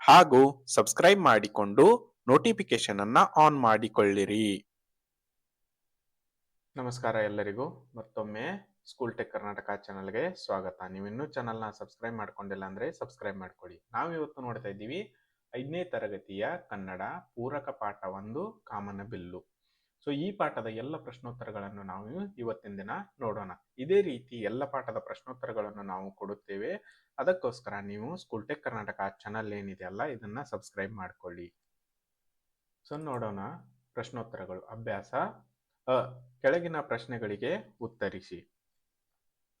ಹಾಗೂ ಸಬ್ಸ್ಕ್ರೈಬ್ ಮಾಡಿಕೊಂಡು ನೋಟಿಫಿಕೇಶನ್ ಅನ್ನ ಆನ್ ಮಾಡಿಕೊಳ್ಳಿರಿ. ನಮಸ್ಕಾರ ಎಲ್ಲರಿಗೂ. ಮತ್ತೊಮ್ಮೆ ಸ್ಕೂಲ್ ಟೆಕ್ ಕರ್ನಾಟಕ ಚಾನಲ್ಗೆ ಸ್ವಾಗತ. ನೀವಿನ್ನೂ ಚಾನಲ್ನ ಸಬ್ಸ್ಕ್ರೈಬ್ ಮಾಡ್ಕೊಂಡಿಲ್ಲ ಅಂದ್ರೆ ಸಬ್ಸ್ಕ್ರೈಬ್ ಮಾಡ್ಕೊಳ್ಳಿ. ನಾವು ಇವತ್ತು ನೋಡ್ತಾ ಇದ್ದೀವಿ ಐದನೇ ತರಗತಿಯ ಕನ್ನಡ ಪೂರಕ ಪಾಠ ಒಂದು ಕಾಮನ ಬಿಲ್ಲು. ಸೊ ಈ ಪಾಠದ ಎಲ್ಲ ಪ್ರಶ್ನೋತ್ತರಗಳನ್ನು ನಾವು ಇವತ್ತಿನ ದಿನ ನೋಡೋಣ. ಇದೇ ರೀತಿ ಎಲ್ಲ ಪಾಠದ ಪ್ರಶ್ನೋತ್ತರಗಳನ್ನು ನಾವು ಕೊಡುತ್ತೇವೆ. ಅದಕ್ಕೋಸ್ಕರ ನೀವು ಸ್ಕೂಲ್ ಟೆಕ್ ಕರ್ನಾಟಕ ಚಾನಲ್ ಏನಿದೆಯಲ್ಲ ಇದನ್ನ ಸಬ್ಸ್ಕ್ರೈಬ್ ಮಾಡ್ಕೊಳ್ಳಿ. ಸೊ ನೋಡೋಣ ಪ್ರಶ್ನೋತ್ತರಗಳು. ಅಭ್ಯಾಸ. ಅ, ಕೆಳಗಿನ ಪ್ರಶ್ನೆಗಳಿಗೆ ಉತ್ತರಿಸಿ.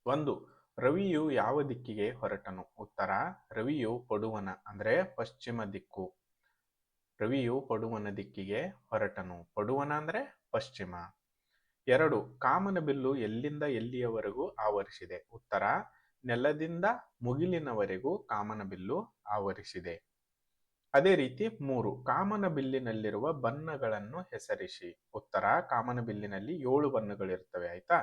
ಒಂದು, ರವಿಯು ಯಾವ ದಿಕ್ಕಿಗೆ ಹೊರಟನು? ಉತ್ತರ, ರವಿಯು ಪಡುವನ ಅಂದ್ರೆ ಪಶ್ಚಿಮ ದಿಕ್ಕು. ರವಿಯು ಪಡುವನ ದಿಕ್ಕಿಗೆ ಹೊರಟನು. ಪಡುವನ ಅಂದ್ರೆ ಪಶ್ಚಿಮ. ಎರಡು, ಕಾಮನ ಬಿಲ್ಲು ಎಲ್ಲಿಂದ ಎಲ್ಲಿಯವರೆಗೂ ಆವರಿಸಿದೆ? ಉತ್ತರ, ನೆಲದಿಂದ ಮುಗಿಲಿನವರೆಗೂ ಕಾಮನ ಬಿಲ್ಲು ಆವರಿಸಿದೆ. ಅದೇ ರೀತಿ ಮೂರು, ಕಾಮನ ಬಿಲ್ಲಿನಲ್ಲಿರುವ ಬಣ್ಣಗಳನ್ನು ಹೆಸರಿಸಿ. ಉತ್ತರ, ಕಾಮನ ಬಿಲ್ಲಿನಲ್ಲಿ ಏಳು ಬಣ್ಣಗಳಿರ್ತವೆ ಆಯ್ತಾ?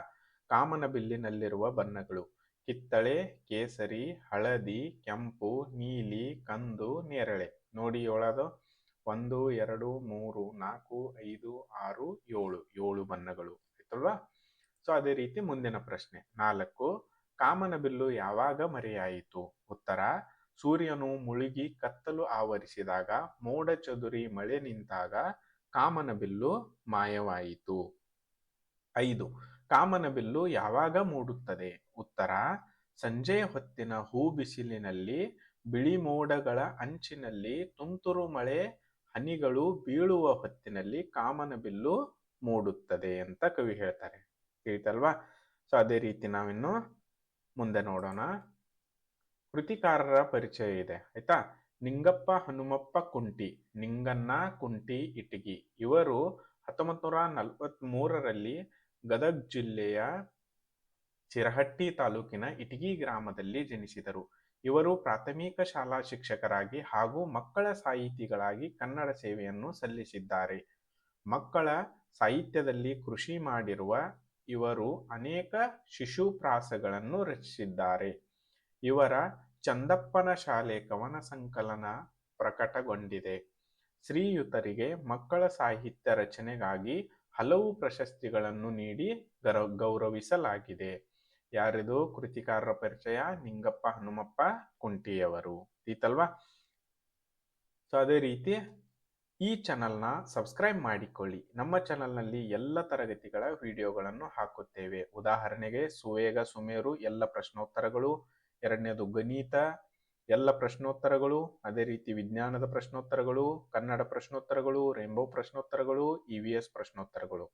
ಕಾಮನ ಬಿಲ್ಲಿನಲ್ಲಿರುವ ಬಣ್ಣಗಳು ಕಿತ್ತಳೆ, ಕೇಸರಿ, ಹಳದಿ, ಕೆಂಪು, ನೀಲಿ, ಕಂದು, ನೇರಳೆ. ನೋಡಿ ಏಳದು. ಒಂದು, ಎರಡು, ಮೂರು, ನಾಲ್ಕು, ಐದು, ಆರು, ಏಳು. ಏಳು ಬಣ್ಣಗಳು. ಆಯ್ತಲ್ವಾ? ಸೊ ಅದೇ ರೀತಿ ಮುಂದಿನ ಪ್ರಶ್ನೆ. ನಾಲ್ಕು, ಕಾಮನ ಬಿಲ್ಲು ಯಾವಾಗ ಮರೆಯಾಯಿತು? ಉತ್ತರ, ಸೂರ್ಯನು ಮುಳುಗಿ ಕತ್ತಲು ಆವರಿಸಿದಾಗ, ಮೋಡ ಚದುರಿ ಮಳೆ ನಿಂತಾಗ ಕಾಮನ ಬಿಲ್ಲು ಮಾಯವಾಯಿತು. ಐದು, ಕಾಮನ ಬಿಲ್ಲು ಯಾವಾಗ ಮೂಡುತ್ತದೆ? ಉತ್ತರ ಸಂಜೆಯ ಹೊತ್ತಿನ ಹೂ ಬಿಸಿಲಿನಲ್ಲಿ, ಬಿಳಿ ಮೋಡಗಳ ಅಂಚಿನಲ್ಲಿ ತುಂತುರು ಮಳೆ ಹನಿಗಳು ಬೀಳುವ ಹೊತ್ತಿನಲ್ಲಿ ಕಾಮನ ಬಿಲ್ಲು ಮೂಡುತ್ತದೆ ಅಂತ ಕವಿ ಹೇಳ್ತಾರೆ. ತಿಳಿತಲ್ವಾ? ಸೊ ಅದೇ ರೀತಿ ನಾವಿನ್ನು ಮುಂದೆ ನೋಡೋಣ. ಕೃತಿಕಾರರ ಪರಿಚಯ ಇದೆ, ಆಯ್ತಾ? ನಿಂಗಪ್ಪ ಹನುಮಪ್ಪ ಕುಂಟಿ ನಿಂಗನ್ನ ಕುಂಟಿ ಇಟಗಿ. ಇವರು ಹತ್ತೊಂಬತ್ ನೂರ ನಲವತ್ತ್ ಮೂರರಲ್ಲಿ ಗದಗ್ ಜಿಲ್ಲೆಯ ಚಿರಹಟ್ಟಿ ತಾಲೂಕಿನ ಇಟಗಿ ಗ್ರಾಮದಲ್ಲಿ ಜನಿಸಿದರು. ಇವರು ಪ್ರಾಥಮಿಕ ಶಾಲಾ ಶಿಕ್ಷಕರಾಗಿ ಹಾಗೂ ಮಕ್ಕಳ ಸಾಹಿತಿಗಳಾಗಿ ಕನ್ನಡ ಸೇವೆಯನ್ನು ಸಲ್ಲಿಸಿದ್ದಾರೆ. ಮಕ್ಕಳ ಸಾಹಿತ್ಯದಲ್ಲಿ ಕೃಷಿ ಮಾಡಿರುವ ಇವರು ಅನೇಕ ಶಿಶುಪ್ರಾಸಗಳನ್ನು ರಚಿಸಿದ್ದಾರೆ. ಇವರ ಚಂದಪ್ಪನ ಶಾಲೆ ಕವನ ಸಂಕಲನ ಪ್ರಕಟಗೊಂಡಿದೆ. ಶ್ರೀಯುತರಿಗೆ ಮಕ್ಕಳ ಸಾಹಿತ್ಯ ರಚನೆಗಾಗಿ ಹಲವು ಪ್ರಶಸ್ತಿಗಳನ್ನು ನೀಡಿ ಗೌರವಿಸಲಾಗಿದೆ ಯಾರಿದು? ಕೃತಿಕಾರರ ಪರಿಚಯ, ನಿಂಗಪ್ಪ ಹನುಮಪ್ಪ, ಕುಂಟಿಯವರು. ಈತಲ್ವಾ ಸೊ ಅದೇ ರೀತಿ ಈ ಚಾನಲ್ನ ಸಬ್ಸ್ಕ್ರೈಬ್ ಮಾಡಿಕೊಳ್ಳಿ. ನಮ್ಮ ಚಾನಲ್ನಲ್ಲಿ ಎಲ್ಲ ತರಗತಿಗಳ ವಿಡಿಯೋಗಳನ್ನು ಹಾಕುತ್ತೇವೆ. ಉದಾಹರಣೆಗೆ, ಸುವೇಗ ಸುಮೇರು, ಎಲ್ಲ ಪ್ರಶ್ನೋತ್ತರಗಳು. ಎರಡನೇದು ಗಣಿತ, ಎಲ್ಲ ಪ್ರಶ್ನೋತ್ತರಗಳು. ಅದೇ ರೀತಿ ವಿಜ್ಞಾನದ ಪ್ರಶ್ನೋತ್ತರಗಳು, ಕನ್ನಡ ಪ್ರಶ್ನೋತ್ತರಗಳು ರೇಂಬೋ ಪ್ರಶ್ನೋತ್ತರಗಳು ಇ ವಿ ಎಸ್ ಪ್ರಶ್ನೋತ್ತರಗಳು.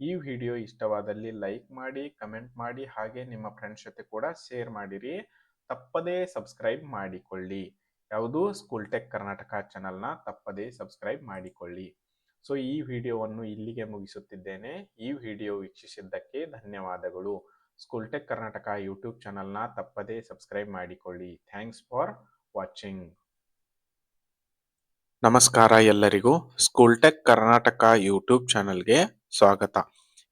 ಈ ವಿಡಿಯೋ ಇಷ್ಟವಾದಲ್ಲಿ ಲೈಕ್ ಮಾಡಿ, ಕಮೆಂಟ್ ಮಾಡಿ, ಹಾಗೆ ನಿಮ್ಮ ಫ್ರೆಂಡ್ಸ್ ಜೊತೆ ಕೂಡ ಶೇರ್ ಮಾಡಿರಿ. ತಪ್ಪದೇ ಸಬ್ಸ್ಕ್ರೈಬ್ ಮಾಡಿಕೊಳ್ಳಿ. ಯಾವುದು ಸ್ಕೂಲ್ ಟೆಕ್ ಕರ್ನಾಟಕ ಚಾನಲ್ನ ತಪ್ಪದೇ ಸಬ್ಸ್ಕ್ರೈಬ್ ಮಾಡಿಕೊಳ್ಳಿ. ಸೊ, ಈ ವಿಡಿಯೋವನ್ನು ಇಲ್ಲಿಗೆ ಮುಗಿಸುತ್ತಿದ್ದೇನೆ. ಈ ವಿಡಿಯೋ ವೀಕ್ಷಿಸಿದ್ದಕ್ಕೆ ಧನ್ಯವಾದಗಳು. ಸ್ಕೂಲ್ ಟೆಕ್ ಕರ್ನಾಟಕ ಯೂಟ್ಯೂಬ್ ಚಾನಲ್ನ ತಪ್ಪದೇ ಸಬ್ಸ್ಕ್ರೈಬ್ ಮಾಡಿಕೊಳ್ಳಿ. Thanks for watching. ನಮಸ್ಕಾರ ಎಲ್ಲರಿಗೂ. ಸ್ಕೂಲ್ ಟೆಕ್ ಕರ್ನಾಟಕ ಯೂಟ್ಯೂಬ್ ಚಾನಲ್ಗೆ ಸ್ವಾಗತ.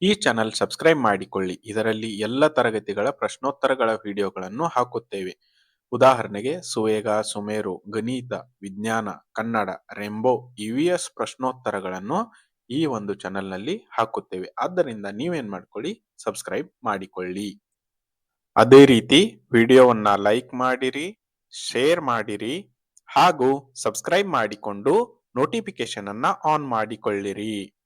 ಈ ಚಾನಲ್ ಸಬ್ಸ್ಕ್ರೈಬ್ ಮಾಡಿಕೊಳ್ಳಿ. ಇದರಲ್ಲಿ ಎಲ್ಲ ತರಗತಿಗಳ ಪ್ರಶ್ನೋತ್ತರಗಳ ವಿಡಿಯೋಗಳನ್ನು ಹಾಕುತ್ತೇವೆ. ಉದಾಹರಣೆಗೆ ಸುವೇಗ, ಸುಮೇರು, ಗಣಿತ, ವಿಜ್ಞಾನ, ಕನ್ನಡ, ರೆಂಬೋ ಇವಿಎಸ್ ಪ್ರಶ್ನೋತ್ತರಗಳನ್ನು ಈ ಒಂದು ಚಾನಲ್ನಲ್ಲಿ ಹಾಕುತ್ತೇವೆ. ಆದ್ದರಿಂದ ನೀವೇನ್ ಮಾಡ್ಕೊಳ್ಳಿ? ಸಬ್ಸ್ಕ್ರೈಬ್ ಮಾಡಿಕೊಳ್ಳಿ. ಅದೇ ರೀತಿ ವಿಡಿಯೋವನ್ನ ಲೈಕ್ ಮಾಡಿರಿ, ಶೇರ್ ಮಾಡಿರಿ ಹಾಗೂ ಸಬ್ಸ್ಕ್ರೈಬ್ ಮಾಡಿಕೊಂಡು ನೋಟಿಫಿಕೇಶನ್ ಅನ್ನ ಆನ್ ಮಾಡಿಕೊಳ್ಳಿರಿ.